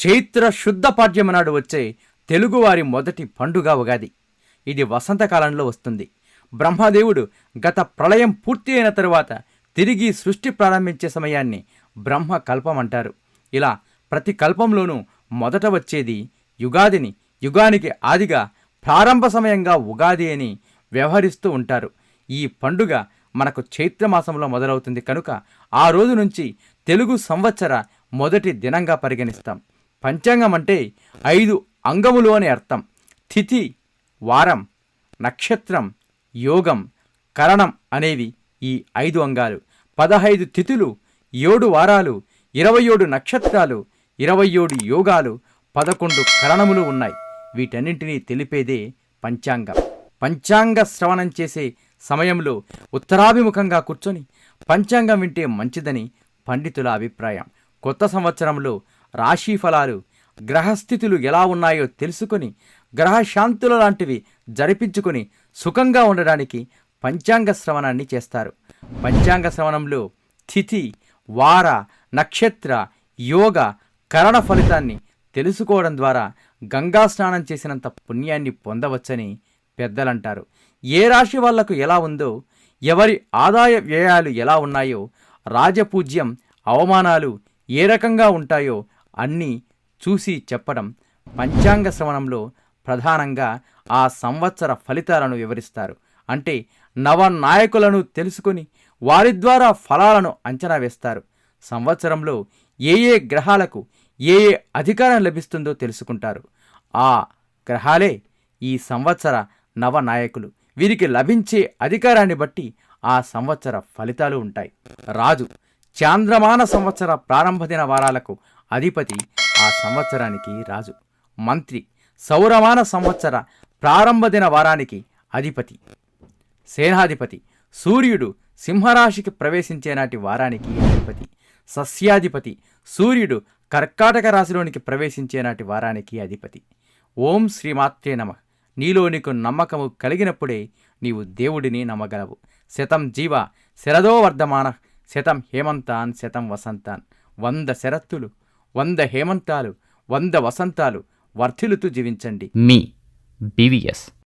చైత్ర శుద్ధ పాడ్యమ నాడు వచ్చే తెలుగువారి మొదటి పండుగ ఉగాది. ఇది వసంతకాలంలో వస్తుంది. బ్రహ్మదేవుడు గత ప్రళయం పూర్తి అయిన తరువాత తిరిగి సృష్టి ప్రారంభించే సమయాన్ని బ్రహ్మ కల్పం అంటారు. ఇలా ప్రతి కల్పంలోనూ మొదట వచ్చేది యుగాదిని యుగానికి ఆదిగా ప్రారంభ సమయంగా ఉగాది అని వ్యవహరిస్తూ ఉంటారు. ఈ పండుగ మనకు చైత్రమాసంలో మొదలవుతుంది కనుక ఆ రోజు నుంచి తెలుగు సంవత్సర మొదటి దినంగా పరిగణిస్తాం. పంచాంగం అంటే ఐదు అంగములు అని అర్థం. తిథి వారం నక్షత్రం యోగం కరణం అనేవి ఈ ఐదు అంగాలు. పదహైదు తిథులు ఏడు వారాలు ఇరవై ఏడు నక్షత్రాలు ఇరవై ఏడు యోగాలు పదకొండు కరణములు ఉన్నాయి. వీటన్నింటినీ తెలిపేదే పంచాంగం. పంచాంగ శ్రవణం చేసే సమయంలో ఉత్తరాభిముఖంగా కూర్చొని పంచాంగం వింటే మంచిదని పండితుల అభిప్రాయం. కొత్త సంవత్సరంలో రాశి ఫలాలు గ్రహస్థితులు ఎలా ఉన్నాయో తెలుసుకొని గ్రహశాంతుల లాంటివి జరిపించుకొని సుఖంగా ఉండడానికి పంచాంగ శ్రవణాన్ని చేస్తారు. పంచాంగ శ్రవణంలో తిథి వార నక్షత్ర యోగ కరణ ఫలితాన్ని తెలుసుకోవడం ద్వారా గంగా స్నానం చేసినంత పుణ్యాన్ని పొందవచ్చని పెద్దలంటారు. ఏ రాశి వాళ్ళకు ఎలా ఉందో ఎవరి ఆదాయ వ్యయాలు ఎలా ఉన్నాయో రాజపూజ్యం అవమానాలు ఏ రకంగా ఉంటాయో అన్నీ చూసి చెప్పడం పంచాంగ శ్రవణంలో ప్రధానంగా ఆ సంవత్సర ఫలితాలను వివరిస్తారు. అంటే నవనాయకులను తెలుసుకొని వారి ద్వారా ఫలాలను అంచనా వేస్తారు. సంవత్సరంలో ఏ ఏ గ్రహాలకు ఏ ఏ అధికారం లభిస్తుందో తెలుసుకుంటారు. ఆ గ్రహాలే ఈ సంవత్సర నవనాయకులు. వీరికి లభించే అధికారాన్ని బట్టి ఆ సంవత్సర ఫలితాలు ఉంటాయి. రాజు చాంద్రమాన సంవత్సర ప్రారంభ దిన వారాలకు అధిపతి ఆ సంవత్సరానికి రాజు. మంత్రి సౌరమాన సంవత్సర ప్రారంభ దిన వారానికి అధిపతి. సేనాధిపతి సూర్యుడు సింహరాశికి ప్రవేశించే నాటి వారానికి అధిపతి. సస్యాధిపతి సూర్యుడు కర్కాటక రాశిలోనికి ప్రవేశించే నాటి వారానికి అధిపతి. ఓం శ్రీమాత్రే నమ. నీలో నీకు నమ్మకము కలిగినప్పుడే నీవు దేవుడిని నమ్మగలవు. శతం జీవ శరదో వర్ధమాన. శతం హేమంతాన్ శతం వసంతాన్. వంద శరత్తులు వంద హేమంతాలు వంద వసంతాలు వర్ధిల్లుతూ జీవించండి. మీ బీవీఎస్.